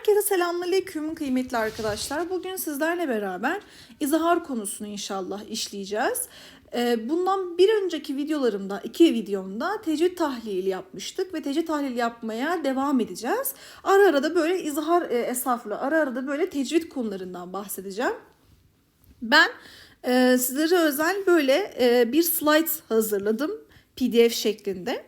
Herkese selamünaleyküm kıymetli arkadaşlar. Bugün sizlerle beraber izahar konusunu inşallah işleyeceğiz. Ee, Bundan bir önceki videolarımda, iki videomda tecvid tahlili yapmıştık ve tecvid tahlili yapmaya devam edeceğiz. Ara ara da böyle izahar e, esaflı, ara ara da böyle tecvid konularından bahsedeceğim. Ben e, sizlere özel böyle e, bir slide hazırladım PDF şeklinde.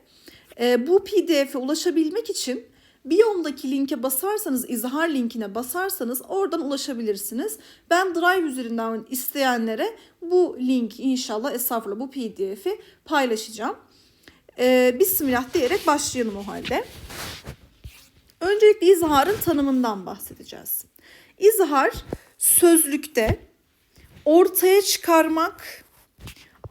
E, bu PDF'e ulaşabilmek için Biyom'daki linke basarsanız, izahar linkine basarsanız oradan ulaşabilirsiniz. Ben Drive üzerinden isteyenlere bu link inşallah estağfurullah bu PDF'i paylaşacağım. Ee, Bismillah diyerek başlayalım o halde. Öncelikle izharın tanımından bahsedeceğiz. İzhar sözlükte ortaya çıkarmak,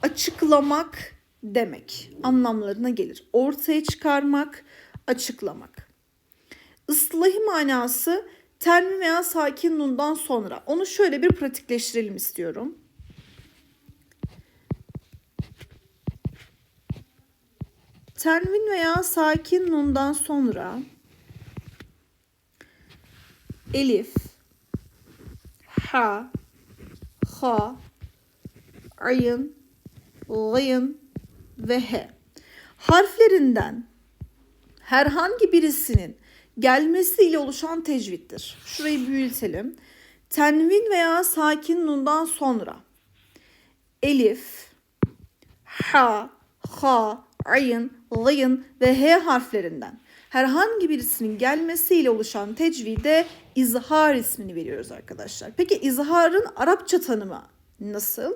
açıklamak demek anlamlarına gelir. Ortaya çıkarmak, açıklamak. Islahi manası tenvin veya sakin nundan sonra. Onu şöyle bir pratikleştirelim istiyorum. Tenvin veya sakin nundan sonra elif, ha, ha, ayın, gayın ve he harflerinden herhangi birisinin gelmesiyle oluşan tecvittir. Şurayı büyütelim. Tenvin veya sakin nundan sonra elif, ha, ha, ayın, gayın ve he harflerinden herhangi birisinin gelmesiyle oluşan tecvide izhar ismini veriyoruz arkadaşlar. Peki izharın Arapça tanımı nasıl?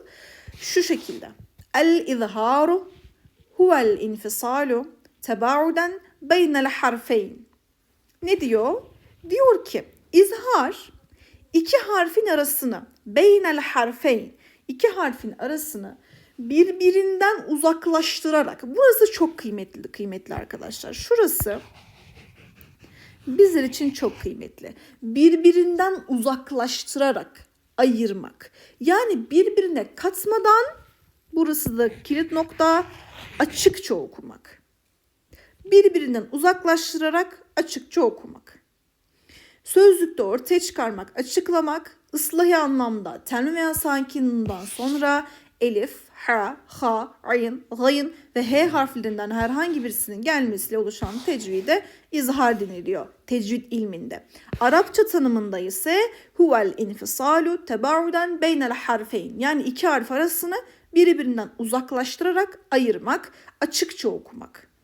Şu şekilde. El izharu huvel infisalu tebauden beynel harfeyn. Ne diyor? Diyor ki izhar iki harfin arasını beynel harfeyn iki harfin arasını birbirinden uzaklaştırarak burası çok kıymetli kıymetli arkadaşlar. Şurası bizler için çok kıymetli. Birbirinden uzaklaştırarak ayırmak. Yani birbirine katmadan burası da kilit nokta açıkça okumak. Birbirinden uzaklaştırarak açıkça okumak. Sözlükte ortaya çıkarmak, açıklamak, ıslahi anlamda tenvin veya sakinliğinden sonra elif, ha, ha, ayın, gayın ve he harflerinden herhangi birisinin gelmesiyle oluşan tecvide izhar deniliyor tecvid ilminde. Arapça tanımında ise huvel infisalu tebauden beynel harfeyn yani iki harf arasını birbirinden uzaklaştırarak ayırmak, açıkça okumak.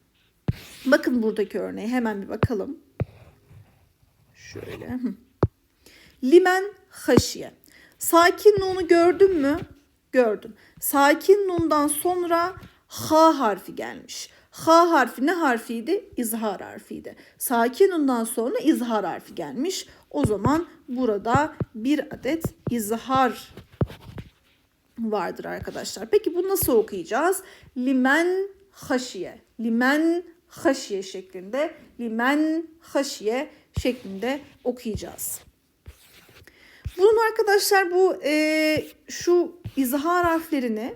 Bakın buradaki örneğe hemen bir bakalım. Şöyle. Limen haşiye. Sakin nunu gördün mü? Gördüm. Sakin nundan sonra ha harfi gelmiş. Ha harfi ne harfiydi? İzhar harfiydi. Sakin nundan sonra izhar harfi gelmiş. O zaman burada bir adet izhar vardır arkadaşlar. Peki bu nasıl okuyacağız? Limen haşiye. Limen haşiye şeklinde. Limen haşiye şeklinde okuyacağız. Bunun arkadaşlar bu e, şu izhar harflerini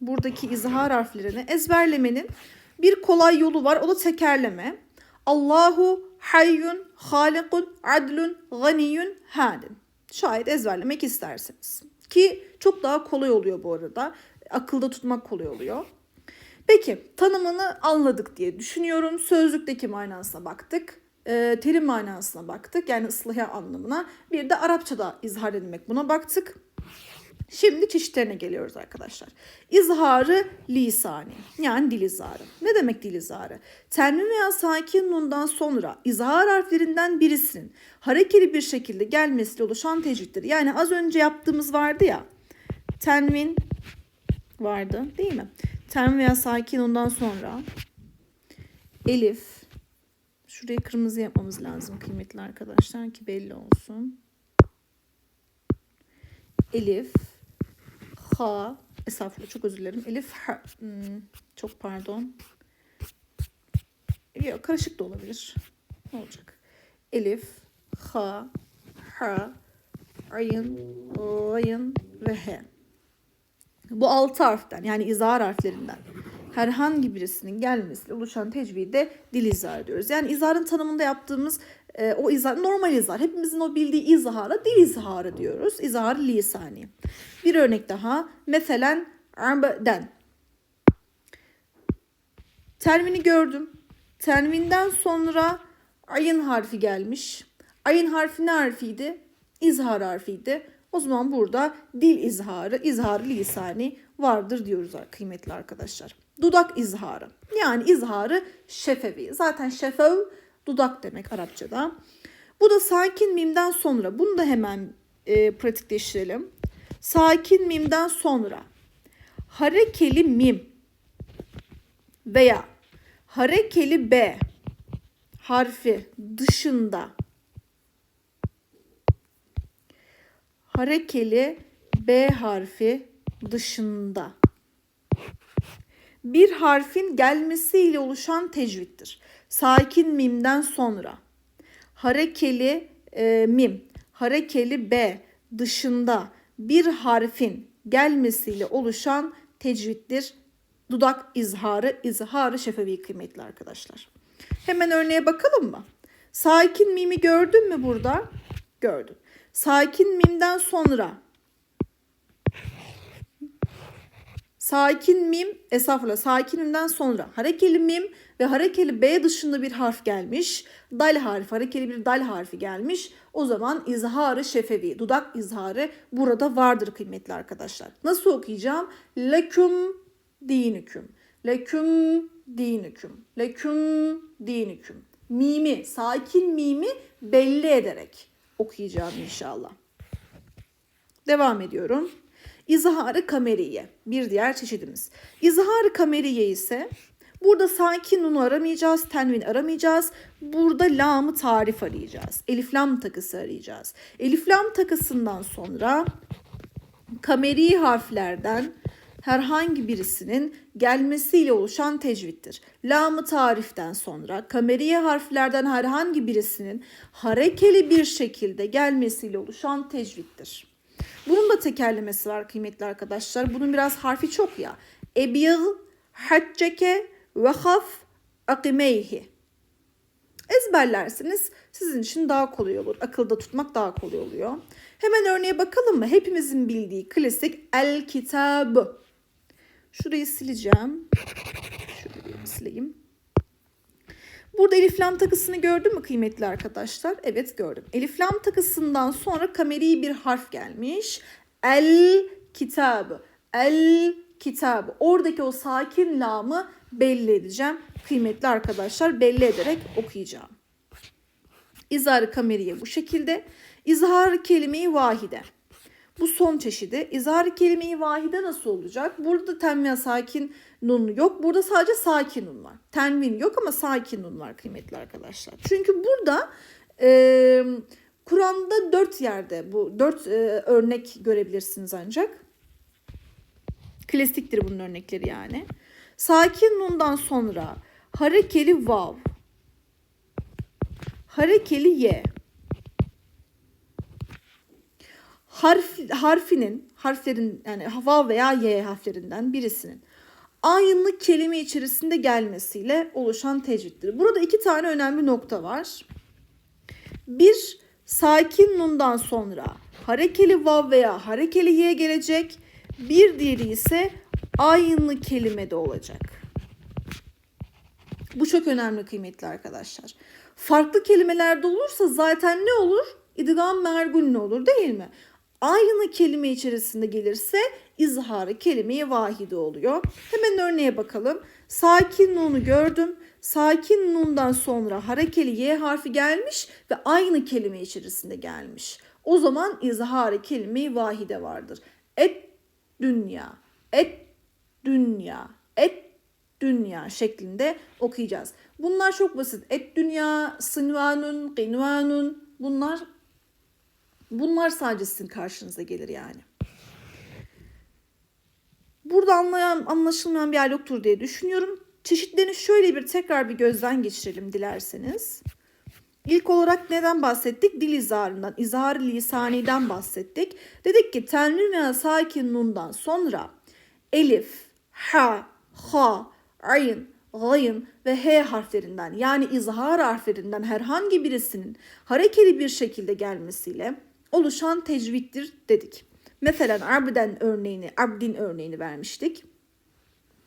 buradaki izhar harflerini ezberlemenin bir kolay yolu var. O da tekerleme. Allahu hayyun, halikun, adlun, ganiyun, hadin. Şayet ezberlemek isterseniz. Ki çok daha kolay oluyor bu arada. Akılda tutmak kolay oluyor. Peki tanımını anladık diye düşünüyorum. Sözlükteki manasına baktık. E, terim manasına baktık. Yani ıslahi anlamına. Bir de Arapçada izhar edilmek buna baktık. Şimdi çeşitlerine geliyoruz arkadaşlar. İzharı lisani yani dil izharı. Ne demek dil izharı? Tenvin veya sakin nundan sonra izhar harflerinden birisinin harekeli bir şekilde gelmesiyle oluşan tecviddir. Yani az önce yaptığımız vardı ya. Tenvin vardı değil mi? Tenvin veya sakin ondan sonra elif şurayı kırmızı yapmamız lazım kıymetli arkadaşlar ki belli olsun. Elif ha estağfurullah çok özür dilerim. Elif ha hmm, çok pardon. Yok karışık da olabilir. Ne olacak? Elif ha ha ayın ayın ve he. Bu altı harften yani izahar harflerinden herhangi birisinin gelmesiyle oluşan tecvide dil izahı diyoruz. Yani izahın tanımında yaptığımız e, o izhar normal izhar. Hepimizin o bildiği izhara dil izharı diyoruz. İzhar lisani. Bir örnek daha. Mesela abden. Termini gördüm. Terminden sonra ayın harfi gelmiş. Ayın harfi ne harfiydi? İzhar harfiydi. O zaman burada dil izharı, izharı lisani vardır diyoruz kıymetli arkadaşlar. Dudak izharı. Yani izharı şefevi. Zaten şefev dudak demek Arapçada. Bu da sakin mimden sonra. Bunu da hemen e, pratikleştirelim. Sakin mimden sonra harekeli mim veya harekeli B harfi dışında harekeli B harfi dışında bir harfin gelmesiyle oluşan tecvittir. Sakin mimden sonra harekeli e, mim, harekeli B dışında bir harfin gelmesiyle oluşan tecvittir. Dudak izharı, izharı şefevi kıymetli arkadaşlar. Hemen örneğe bakalım mı? Sakin mimi gördün mü burada? Gördüm. Sakin mimden sonra sakin mim esafla sakin mimden sonra harekeli mim ve harekeli B dışında bir harf gelmiş. Dal harfi, harekeli bir dal harfi gelmiş. O zaman izharı şefevi, dudak izharı burada vardır kıymetli arkadaşlar. Nasıl okuyacağım? Leküm dinüküm. Leküm dinüküm. Leküm dinüküm. Mimi, sakin mimi belli ederek okuyacağım inşallah. Devam ediyorum. İzharı kameriye bir diğer çeşidimiz. İzharı kameriye ise burada sakin nunu aramayacağız, tenvin aramayacağız. Burada lamı tarif arayacağız. Elif lam takısı arayacağız. Elif lam takısından sonra kameri harflerden herhangi birisinin gelmesiyle oluşan tecvittir. Lamı tariften sonra kameriye harflerden herhangi birisinin harekeli bir şekilde gelmesiyle oluşan tecvittir. Bunun da tekerlemesi var kıymetli arkadaşlar. Bunun biraz harfi çok ya. Ebil, hacceke, ve haf, akimeyhi. Ezberlersiniz sizin için daha kolay olur. Akılda tutmak daha kolay oluyor. Hemen örneğe bakalım mı? Hepimizin bildiği klasik el kitabı. Şurayı sileceğim. Şurayı sileyim. Burada elif lam takısını gördün mü kıymetli arkadaşlar? Evet gördüm. Elif lam takısından sonra kameri bir harf gelmiş. El kitabı. El kitabı. Oradaki o sakin lamı belli edeceğim. Kıymetli arkadaşlar belli ederek okuyacağım. İzhar kameriye bu şekilde. İzhar kelimeyi vahide. Bu son çeşidi. İzhar kelimeyi vahide nasıl olacak? Burada tenvin sakin nun yok. Burada sadece sakin nun var. Tenvin yok ama sakin nun var kıymetli arkadaşlar. Çünkü burada e, Kur'an'da dört yerde bu dört e, örnek görebilirsiniz ancak. Klasiktir bunun örnekleri yani. Sakin nundan sonra harekeli vav, harekeli ye, harf, harfinin, harflerin yani vav veya y harflerinden birisinin aynı kelime içerisinde gelmesiyle oluşan tecvittir. Burada iki tane önemli nokta var. Bir, sakin nundan sonra harekeli vav veya harekeli y gelecek. Bir diğeri ise aynı kelimede olacak. Bu çok önemli kıymetli arkadaşlar. Farklı kelimelerde olursa zaten ne olur? İdgam mergun ne olur değil mi? Aynı kelime içerisinde gelirse izharı kelimeye vahide oluyor. Hemen örneğe bakalım. Sakin nunu gördüm. Sakin nundan sonra harekeli y harfi gelmiş ve aynı kelime içerisinde gelmiş. O zaman izharı kelime vahide vardır. Et dünya, et dünya, et dünya şeklinde okuyacağız. Bunlar çok basit. Et dünya, sınvanun, qinvanun bunlar bunlar sadece sizin karşınıza gelir yani. Burada anlayan, anlaşılmayan bir yer yoktur diye düşünüyorum. Çeşitlerini şöyle bir tekrar bir gözden geçirelim dilerseniz. İlk olarak neden bahsettik? Dil izharından, izhar lisaniden bahsettik. Dedik ki tenvin veya sakin nundan sonra elif, ha, ha, ayn, gayın ve h harflerinden yani izhar harflerinden herhangi birisinin harekeli bir şekilde gelmesiyle oluşan tecvittir dedik. Mesela abden örneğini, abdin örneğini vermiştik.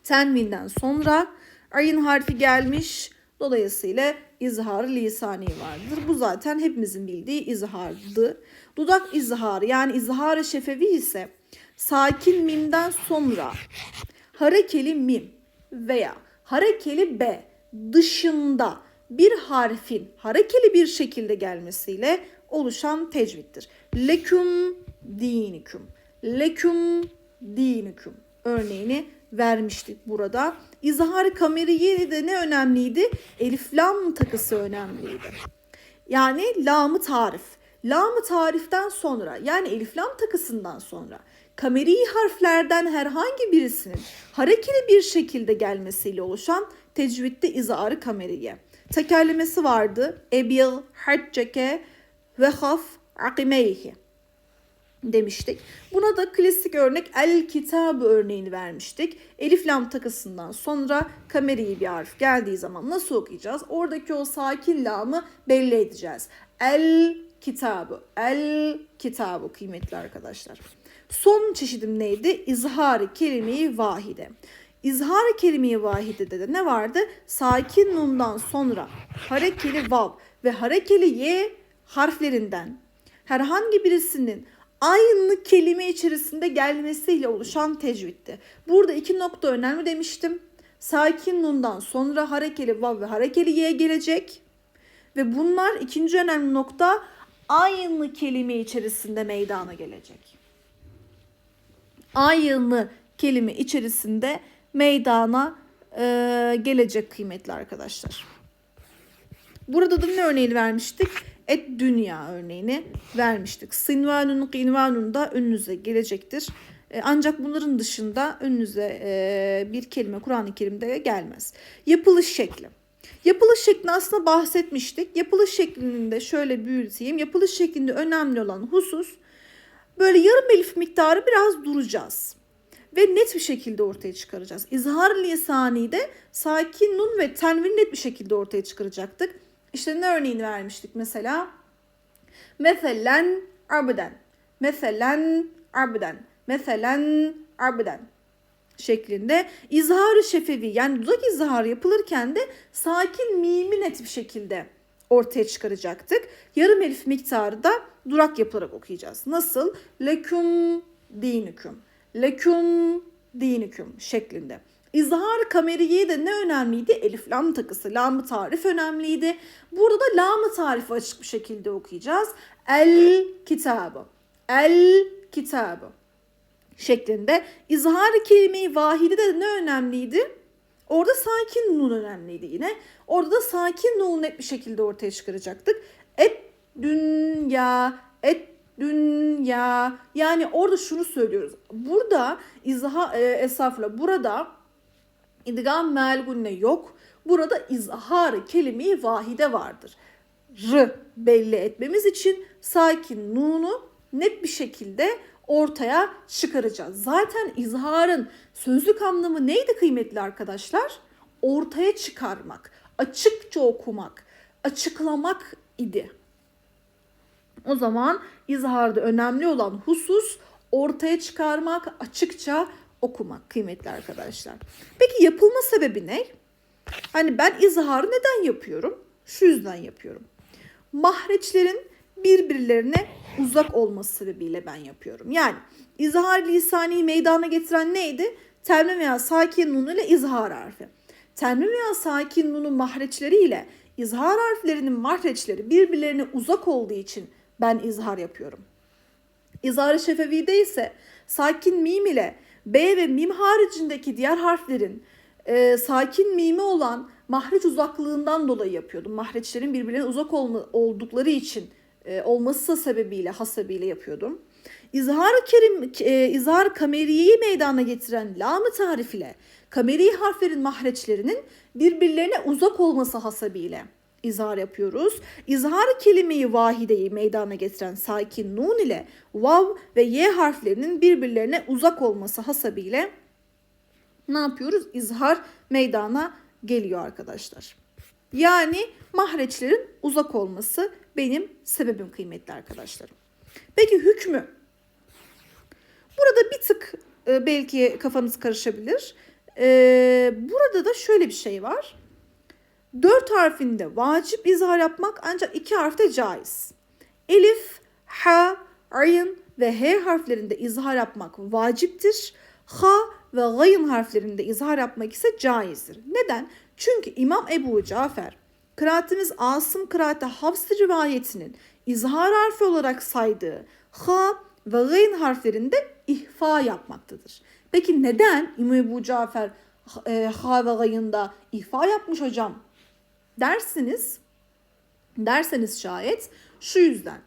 Tenvinden sonra ayın harfi gelmiş. Dolayısıyla izhar lisani vardır. Bu zaten hepimizin bildiği izhardı. Dudak izharı yani izhar-ı şefevi ise sakin mimden sonra harekeli mim veya harekeli b dışında bir harfin harekeli bir şekilde gelmesiyle oluşan tecvittir. Leküm diniküm. Leküm diniküm örneğini vermiştik burada. İzhar kameriye de ne önemliydi? Elif lam takısı önemliydi. Yani lamı tarif. Lamı tariften sonra yani elif lam takısından sonra kameri harflerden herhangi birisinin harekeli bir şekilde gelmesiyle oluşan tecvitte izarı kameriye. Tekerlemesi vardı. Ebil hacceke ve haf akimeyhi demiştik. Buna da klasik örnek el kitabı örneğini vermiştik. Elif lam takısından sonra kameriyi bir harf geldiği zaman nasıl okuyacağız? Oradaki o sakin lamı belli edeceğiz. El kitabı, el kitabı kıymetli arkadaşlar. Son çeşidim neydi? İzhar-ı vahide. İzhar-ı kelime-i vahidede de ne vardı? Sakin nundan sonra harekeli vav ve harekeli ye harflerinden herhangi birisinin aynı kelime içerisinde gelmesiyle oluşan tecvitti. Burada iki nokta önemli demiştim. Sakin nundan sonra harekeli vav ve harekeli ye gelecek. Ve bunlar ikinci önemli nokta aynı kelime içerisinde meydana gelecek. Aynı kelime içerisinde meydana e, gelecek kıymetli arkadaşlar. Burada da ne örneğini vermiştik? Et dünya örneğini vermiştik. Sinvanun, qinvanun da önünüze gelecektir. E, ancak bunların dışında önünüze e, bir kelime Kur'an-ı Kerim'de gelmez. Yapılış şekli. Yapılış şeklini aslında bahsetmiştik. Yapılış şeklini de şöyle büyüteyim. Yapılış şeklinde önemli olan husus böyle yarım elif miktarı biraz duracağız. Ve net bir şekilde ortaya çıkaracağız. İzhar lisani de sakin nun ve tenvin net bir şekilde ortaya çıkaracaktık. İşte ne örneğini vermiştik mesela? Meselen abden. Meselen abden. Meselen abden şeklinde izharı şefevi yani dudak izharı yapılırken de sakin mimi net bir şekilde ortaya çıkaracaktık. Yarım elif miktarı da durak yapılarak okuyacağız. Nasıl? Leküm dinüküm. Leküm dinüküm şeklinde. İzhar kameriye de ne önemliydi? Elif lam takısı, lamı tarif önemliydi. Burada da lamı tarifi açık bir şekilde okuyacağız. El kitabı. El kitabı şeklinde. İzhar kelime-i vahide de ne önemliydi? Orada sakin nun önemliydi yine. Orada da sakin nun net bir şekilde ortaya çıkaracaktık. Et dünya, et dünya. Yani orada şunu söylüyoruz. Burada izha e, esafla burada idgam melgunne yok. Burada izhar kelime-i vahide vardır. R belli etmemiz için sakin nunu net bir şekilde ortaya çıkaracağız. Zaten izharın sözlük anlamı neydi kıymetli arkadaşlar? Ortaya çıkarmak, açıkça okumak, açıklamak idi. O zaman izharda önemli olan husus ortaya çıkarmak, açıkça okumak kıymetli arkadaşlar. Peki yapılma sebebi ne? Hani ben izharı neden yapıyorum? Şu yüzden yapıyorum. Mahreçlerin birbirlerine uzak olması sebebiyle ben yapıyorum. Yani izhar lisani meydana getiren neydi? Terme veya sakin nun ile izhar harfi. Terme veya sakin nunun mahreçleriyle izhar harflerinin mahreçleri birbirlerine uzak olduğu için ben izhar yapıyorum. İzhar-ı şefevide ise sakin mim ile B ve mim haricindeki diğer harflerin e, sakin mimi olan mahreç uzaklığından dolayı yapıyordum. Mahreçlerin birbirlerine uzak olma, oldukları için e, olması sebebiyle hasebiyle yapıyordum. İzhar-ı kerim, e, izhar kameriyeyi meydana getiren lamı tarif ile kameri harflerin mahreçlerinin birbirlerine uzak olması hasebiyle izhar yapıyoruz. İzhar kelimeyi vahideyi meydana getiren sakin nun ile vav ve y harflerinin birbirlerine uzak olması hasebiyle ne yapıyoruz? İzhar meydana geliyor arkadaşlar. Yani mahreçlerin uzak olması benim sebebim kıymetli arkadaşlarım. Peki hükmü? Burada bir tık e, belki kafanız karışabilir. E, burada da şöyle bir şey var. Dört harfinde vacip izhar yapmak ancak iki harfte caiz. Elif, ha, ayn ve h harflerinde izhar yapmak vaciptir. Ha ve gayın harflerinde izhar yapmak ise caizdir. Neden? Çünkü İmam Ebu Cafer kıraatimiz Asım kıraati Hafs rivayetinin izhar harfi olarak saydığı ha ve gayn harflerinde ihfa yapmaktadır. Peki neden İmam Ebu Cafer e, ha ve gayında ihfa yapmış hocam dersiniz? Derseniz şayet şu yüzden.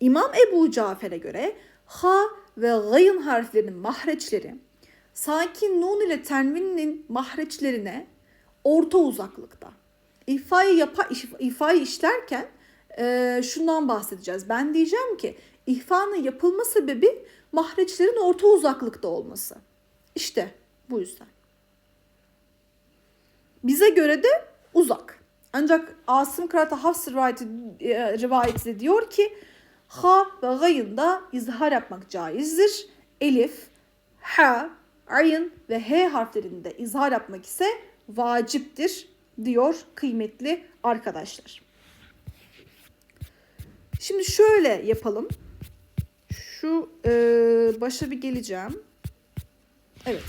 İmam Ebu Cafer'e göre ha ve gayın harflerinin mahreçleri sakin nun ile tenvinin mahreçlerine orta uzaklıkta. İfayı, yapa, ifayı işlerken e, şundan bahsedeceğiz. Ben diyeceğim ki ihfanın yapılma sebebi mahreçlerin orta uzaklıkta olması. İşte bu yüzden. Bize göre de uzak. Ancak Asım Kıraat'a Hafs rivayeti, e, rivayeti diyor ki ha ve gayında izhar yapmak caizdir. Elif, ha, ayn ve h harflerinde izhar yapmak ise vaciptir diyor kıymetli arkadaşlar. Şimdi şöyle yapalım. Şu e, başa bir geleceğim. Evet.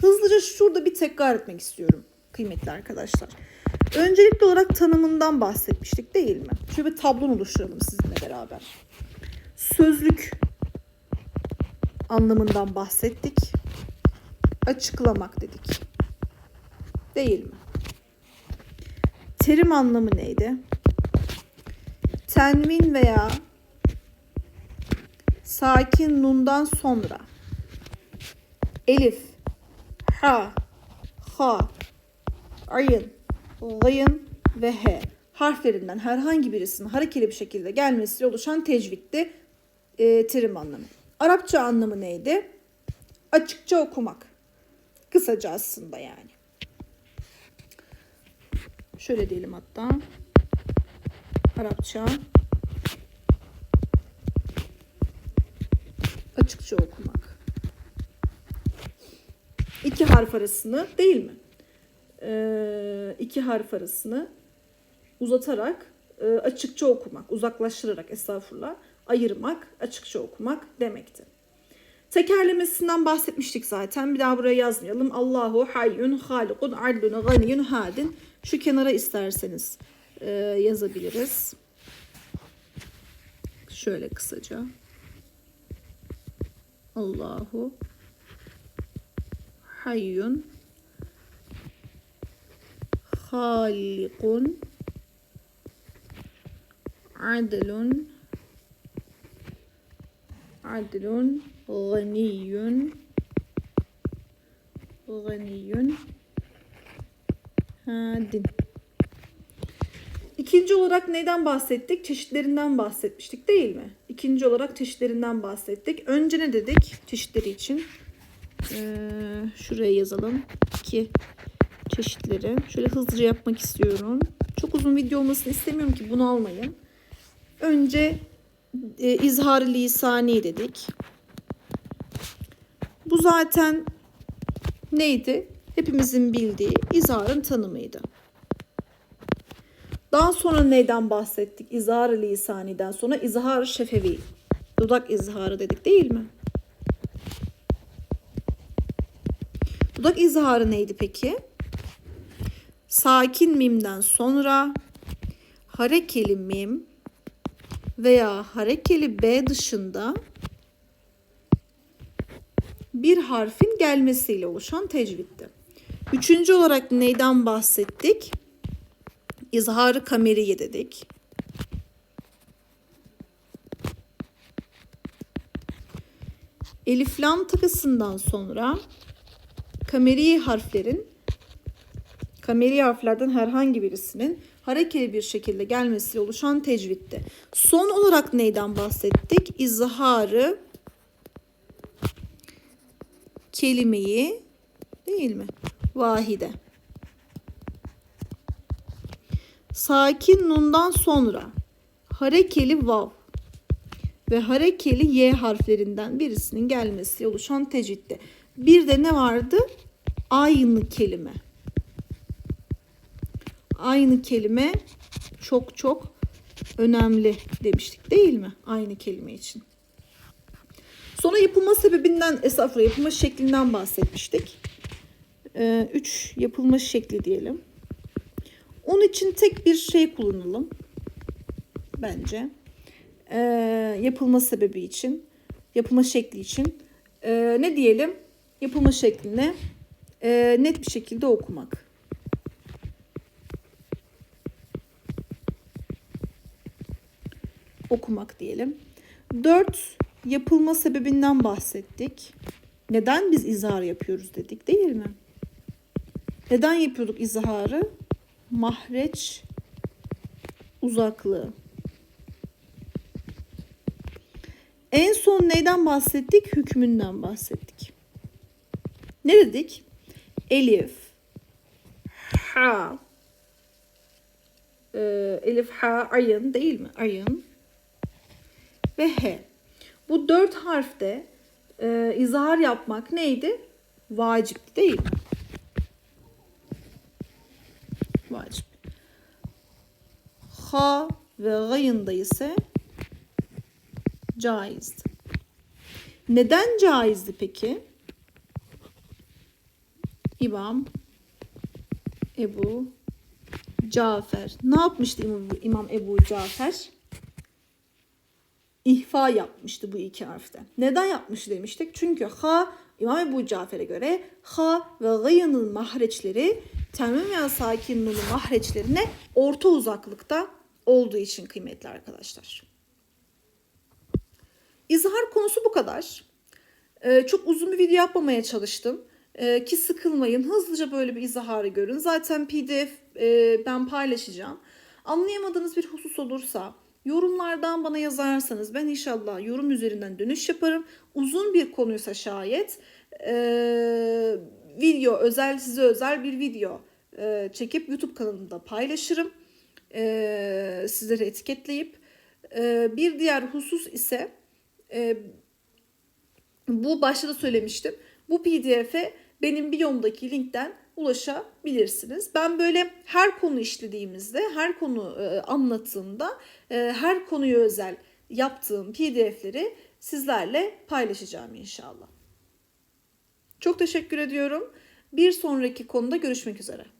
Hızlıca şurada bir tekrar etmek istiyorum kıymetli arkadaşlar. Öncelikli olarak tanımından bahsetmiştik değil mi? Şöyle bir tablon oluşturalım sizinle beraber. Sözlük anlamından bahsettik. Açıklamak dedik. Değil mi? Terim anlamı neydi? Tenvin veya sakin nundan sonra elif, ha, ha, ayın, gayın ve he harflerinden herhangi birisinin harekeli bir şekilde gelmesiyle oluşan tecvitti e, terim anlamı. Arapça anlamı neydi? Açıkça okumak. Kısaca aslında yani. Şöyle diyelim hatta. Arapça açıkça okumak. İki harf arasını değil mi? Ee, iki harf arasını uzatarak e, açıkça okumak, uzaklaştırarak estağfurullah ayırmak, açıkça okumak demekti. Tekerlemesinden bahsetmiştik zaten. Bir daha buraya yazmayalım. Allahu hayyun halikun adlun ganiyun hadin. Şu kenara isterseniz e, yazabiliriz. Şöyle kısaca. Allahu hayyun halikun adlun adlun ganiyun ganiyun hadin. İkinci olarak neyden bahsettik? Çeşitlerinden bahsetmiştik değil mi? İkinci olarak çeşitlerinden bahsettik. Önce ne dedik çeşitleri için? Ee, şuraya yazalım ki çeşitleri. Şöyle hızlıca yapmak istiyorum. Çok uzun video olmasını istemiyorum ki bunu almayın. Önce e, izhar-ı lisani dedik. Bu zaten neydi? Hepimizin bildiği izharın tanımıydı. Daha sonra neyden bahsettik? İzhar-ı lisaniden sonra izhar-ı şefevi. Dudak izharı dedik değil mi? Dudak izharı neydi peki? Sakin mimden sonra harekeli mim veya harekeli B dışında bir harfin gelmesiyle oluşan tecvitti. Üçüncü olarak neyden bahsettik? İzharı kameriye dedik. Elif lam takısından sonra kameri harflerin kameri harflerden herhangi birisinin harekeli bir şekilde gelmesiyle oluşan tecvitti. Son olarak neyden bahsettik? İzharı kelimeyi değil mi? Vahide. sakin nundan sonra harekeli vav ve harekeli y harflerinden birisinin gelmesi oluşan tecvitte. Bir de ne vardı? Aynı kelime. Aynı kelime çok çok önemli demiştik değil mi? Aynı kelime için. Sonra yapılma sebebinden, esafla yapılma şeklinden bahsetmiştik. Ee, üç yapılma şekli diyelim. Onun için tek bir şey kullanalım. Bence. Ee, yapılma sebebi için. Yapılma şekli için. Ee, ne diyelim? Yapılma şekline e, net bir şekilde okumak. Okumak diyelim. Dört yapılma sebebinden bahsettik. Neden biz izhar yapıyoruz dedik değil mi? Neden yapıyorduk izharı? Mahreç uzaklığı. En son neyden bahsettik? Hükmünden bahsettik. Ne dedik? Elif, ha, e, elif, ha, ayın değil mi? Ayın ve he. Bu dört harfte e, izhar yapmak neydi? Vacip değil? Vacip. Ha ve gayında ise caizdi. Neden caizdi peki? İmam Ebu Cafer. Ne yapmıştı İmam Ebu Cafer? İhfa yapmıştı bu iki harfte. Neden yapmıştı demiştik? Çünkü ha İmam Ebu Cafer'e göre ha ve gayının mahreçleri temim veya sakin nunun mahreçlerine orta uzaklıkta olduğu için kıymetli arkadaşlar. İzhar konusu bu kadar. Ee, çok uzun bir video yapmamaya çalıştım. Ee, ki sıkılmayın. Hızlıca böyle bir izaharı görün. Zaten pdf e, ben paylaşacağım. Anlayamadığınız bir husus olursa yorumlardan bana yazarsanız ben inşallah yorum üzerinden dönüş yaparım. Uzun bir konuysa şayet e, video özel size özel bir video e, çekip YouTube kanalımda paylaşırım. E, sizleri etiketleyip. E, bir diğer husus ise e, bu başta da söylemiştim. Bu pdf'e benim biyomdaki linkten ulaşabilirsiniz. Ben böyle her konu işlediğimizde, her konu e, anlattığımda, e, her konuya özel yaptığım pdf'leri sizlerle paylaşacağım inşallah. Çok teşekkür ediyorum. Bir sonraki konuda görüşmek üzere.